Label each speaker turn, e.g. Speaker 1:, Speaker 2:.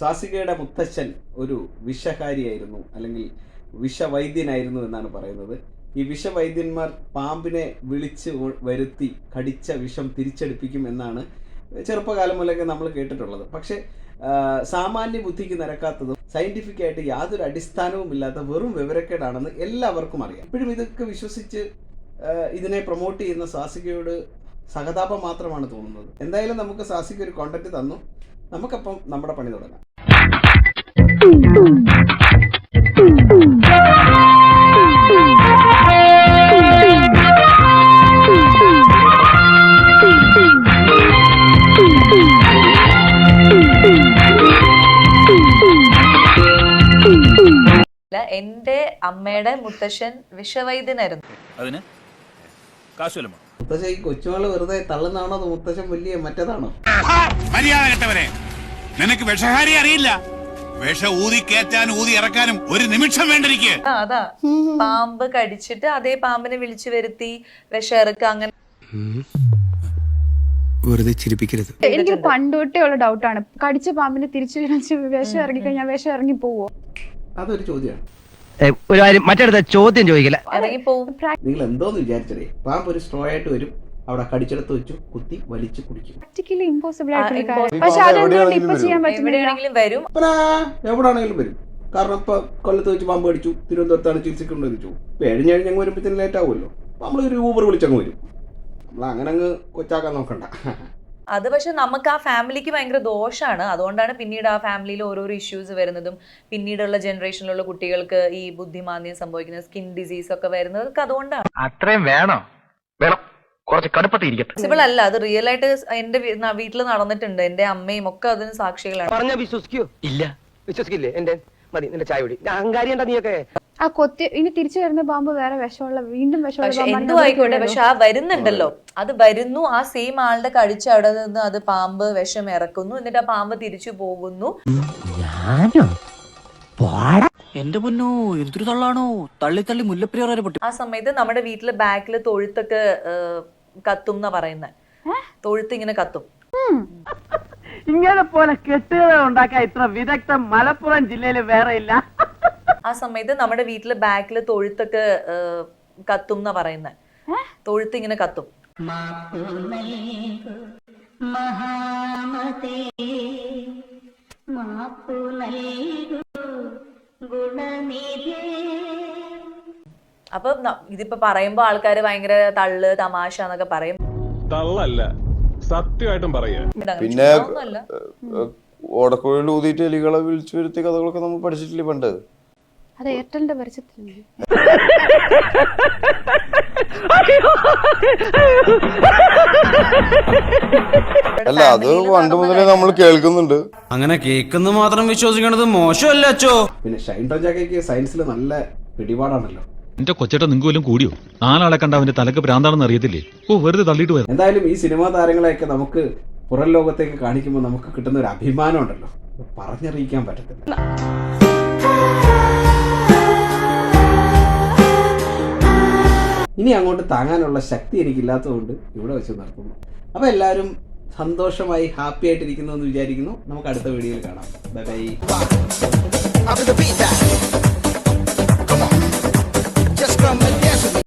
Speaker 1: സാസികയുടെ മുത്തച്ഛൻ ഒരു വിഷകാരിയായിരുന്നു അല്ലെങ്കിൽ വിഷവൈദ്യനായിരുന്നു എന്നാണ് പറയുന്നത്. ഈ വിഷവൈദ്യന്മാർ പാമ്പിനെ വിളിച്ച് വരുത്തി കടിച്ച വിഷം തിരിച്ചെടുപ്പിക്കും എന്നാണ് ചെറുപ്പകാലം മുതലൊക്കെ നമ്മൾ കേട്ടിട്ടുള്ളത്. പക്ഷേ സാമാന്യ ബുദ്ധിക്ക് നിരക്കാത്തതും സയന്റിഫിക് ആയിട്ട് യാതൊരു അടിസ്ഥാനവും ഇല്ലാത്ത വെറും വിവരക്കേടാണെന്ന് എല്ലാവർക്കും അറിയാം. ഇപ്പോഴും ഇതൊക്കെ വിശ്വസിച്ച് ഇതിനെ പ്രൊമോട്ട് ചെയ്യുന്ന സാസികയോട് സഹതാപം മാത്രമാണ് തോന്നുന്നത്. എന്തായാലും നമുക്ക് സാസിക ഒരു കോണ്ടന്റ് തന്നു. നമുക്കപ്പം നമ്മുടെ പണി തുടങ്ങാം.
Speaker 2: എന്റെ അമ്മയുടെ മുത്തശ്ശൻ വിഷവൈദ്യനായിരുന്നു.
Speaker 3: അതിന് കാശുവല്ലമോ
Speaker 1: മുത്തശ്ശൻ ഈ കൊച്ചുമകൾ വെറുതെ തള്ളുന്നതാണോ അത് മുത്തശ്ശൻ വലിയ മറ്റേതാണോ?
Speaker 4: മര്യാദ കെട്ടവനെ. നിനക്ക് വിഷഹാരി അറിയില്ല. വിഷ ഊതി കയറ്റാനും ഊതി ഇറക്കാനും ഒരു നിമിഷം വേണ്ടിരിക്കുക
Speaker 2: ആ അതാ. പാമ്പ് കടിച്ചിട്ട് അതേ പാമ്പിനെ വിളിച്ചു വരുത്തി വിഷയിറക്കുക അങ്ങനെ.
Speaker 5: വെറുതെ ചിരിപ്പിക്കരുത്.
Speaker 6: എനിക്ക് പണ്ടോട്ടേ ഉള്ള ഡൗട്ടാണ് കടിച്ച പാമ്പിനെ തിരിച്ചു വിളിച്ച് വിഷം ഇറങ്ങി കഴിഞ്ഞാൽ വിഷം ഇറങ്ങി പോവോ?
Speaker 1: അതൊരു ചോദ്യമാണ്.
Speaker 7: ഒരു കാര്യം മറ്റടുത്ത ചോദ്യം ചോദിക്കില്ല
Speaker 1: നിങ്ങൾ എന്തോന്ന് വിചാരിച്ചതേ? പാമ്പ് ഒരു സ്ട്രോ ആയിട്ട് വരും അവിടെ കടിച്ചെടുത്ത് വെച്ചു കുത്തി വലിച്ചു കുടിക്കും.
Speaker 6: പ്രാക്ടിക്കലി ഇമ്പോസിബിൾ
Speaker 2: ആ,
Speaker 6: ആയിട്ടുള്ള പക്ഷെ അതെന്തുകൊണ്ട് ഇപ്പൊ ചെയ്യാൻ
Speaker 2: വരും.
Speaker 1: എവിടാണെങ്കിലും വരും. കാരണം ഇപ്പൊ കൊല്ലത്ത് വെച്ച് പാമ്പ് കടിച്ചു തിരുവനന്തപുരത്താണ് ചികിത്സയ്ക്ക് കൊണ്ടുവച്ചു ഇപ്പൊ എഴിഞ്ഞഴിഞ്ഞങ്ങ് വരുമ്പോഴത്തേന് ലേറ്റ് ആവുമല്ലോ. അപ്പൊ നമ്മളൊരു ഊബർ വിളിച്ചങ്ങ് വരും. നമ്മൾ അങ്ങനെ അങ്ങ് കൊച്ചാക്കാൻ നോക്കണ്ട.
Speaker 2: അത് പക്ഷെ നമുക്ക് ആ ഫാമിലിക്ക് ഭയങ്കര ദോഷമാണ് അതുകൊണ്ടാണ് പിന്നീട് ആ ഫാമിലിയിൽ ഓരോരോ ഇഷ്യൂസ് വരുന്നതും പിന്നീടുള്ള ജനറേഷനിലുള്ള കുട്ടികൾക്ക് ഈ ബുദ്ധിമാന്ദ്യം സംഭവിക്കുന്ന സ്കിൻ ഡിസീസ് ഒക്കെ വരുന്നത് അതുകൊണ്ടാണ്.
Speaker 7: അത്രയും വേണം. വേണം. കുറച്ച് ഇരിക്കട്ടെ.
Speaker 2: അല്ല. അത് റിയൽ ആയിട്ട് എന്റെ വീട്ടിൽ നടന്നിട്ടുണ്ട്. എന്റെ അമ്മയും ഒക്കെ അതിന് സാക്ഷികളാണ്.
Speaker 7: പറഞ്ഞ വിശ്വസിക്കൂ. ഇല്ല. വിശ്വസിക്കില്ലേ? എന്റെ മതി നിന്റെ ചായ കുടി. അഹങ്കാരി എന്താ നീയൊക്കെ.
Speaker 6: ആ കൊത്തി ഇനി തിരിച്ചു വരുന്ന പാമ്പ് വേറെ വിഷമുള്ള വീണ്ടും വിഷമുള്ള
Speaker 2: എന്തു ആയിക്കോട്ടെ പക്ഷെ ആ വരുന്നുണ്ടല്ലോ. അത് വരുന്നു ആ സെയിം ആളുടെ കടിച്ച് അവിടെ നിന്ന് അത് പാമ്പ് വിഷം ഇറക്കുന്നു എന്നിട്ട് ആ പാമ്പ് തിരിച്ചു പോകുന്നു.
Speaker 8: എന്റെ പൊന്നോ എന്തൊരു തള്ളാണോ? തള്ളി തള്ളി മുല്ലപ്പെരിയാർ വരെ പൊട്ടി.
Speaker 2: ആ സമയത്ത് നമ്മുടെ വീട്ടിൽ ബാക്കിൽ തൊഴുത്തൊക്കെ കത്തും എന്നാ പറയുന്നത് തൊഴുത്ത് ഇങ്ങനെ കത്തും.
Speaker 9: ഇങ്ങനെ പോലെ കെട്ടുകൾ ഉണ്ടാക്കാൻ ഇത്ര വിദഗ്ധ മലപ്പുറം ജില്ലയിൽ വേറെ ഇല്ല.
Speaker 2: ആ സമയത്ത് നമ്മുടെ വീട്ടിൽ ബാക്കിൽ തൊഴുത്തൊക്കെ കത്തും എന്നാ പറയുന്നത് തൊഴുത്ത് ഇങ്ങനെ കത്തും. അപ്പൊ ഇതിപ്പോ പറയുമ്പോ ആൾക്കാര് ഭയങ്കര തള്ള് തമാശ എന്നൊക്കെ പറയും.
Speaker 10: തള്ളല്ല സത്യമായിട്ടും പറയുക
Speaker 11: പിന്നെ ഓടക്കുഴൽ. ഊതിയിട്ട് എലികളെ വിളിച്ചു വരുത്തി കഥകളൊക്കെ നമ്മൾ പഠിച്ചിട്ടില്ലേ പണ്ട്?
Speaker 6: അത് എയർടെലിന്റെ പരിചയത്തിലുണ്ട്
Speaker 11: അല്ല അത് പണ്ട് മുതലേ നമ്മൾ കേൾക്കുന്നുണ്ട്.
Speaker 5: അങ്ങനെ കേൾക്കുന്ന മാത്രം വിശ്വസിക്കണത് മോശമല്ല അച്ചോ.
Speaker 1: പിന്നെ ഷൈൻ സയൻസിൽ നല്ല പിടിപാടാണല്ലോ.
Speaker 10: എന്റെ കൊച്ചേട്ട നിങ്ങൾക്ക് വല്ലതും കൂടിയോ? നാലാളെ കണ്ട അവന്റെ തലക്ക് പ്രാന്താണെന്ന് അറിയത്തില്ലേ? ഓ വെറുതെ തള്ളിയിട്ട് വരും
Speaker 1: എന്തായാലും ഈ സിനിമാ താരങ്ങളെയൊക്കെ നമുക്ക് പുറം ലോകത്തേക്ക് കാണിക്കുമ്പോൾ നമുക്ക് കിട്ടുന്ന ഒരു അഭിമാനം ഉണ്ടല്ലോ പറഞ്ഞറിയിക്കാൻ പറ്റത്തില്ല. ഇനി അങ്ങോട്ട് താങ്ങാനുള്ള ശക്തി എനിക്കില്ലാത്തതുകൊണ്ട് ഇവിടെ വെച്ച് നിർത്തുന്നു. അപ്പോൾ എല്ലാവരും സന്തോഷമായി ഹാപ്പി ആയിട്ടിരിക്കുന്നു എന്ന് വിചാരിക്കുന്നു. നമുക്ക് അടുത്ത വീഡിയോയിൽ കാണാം. Bye bye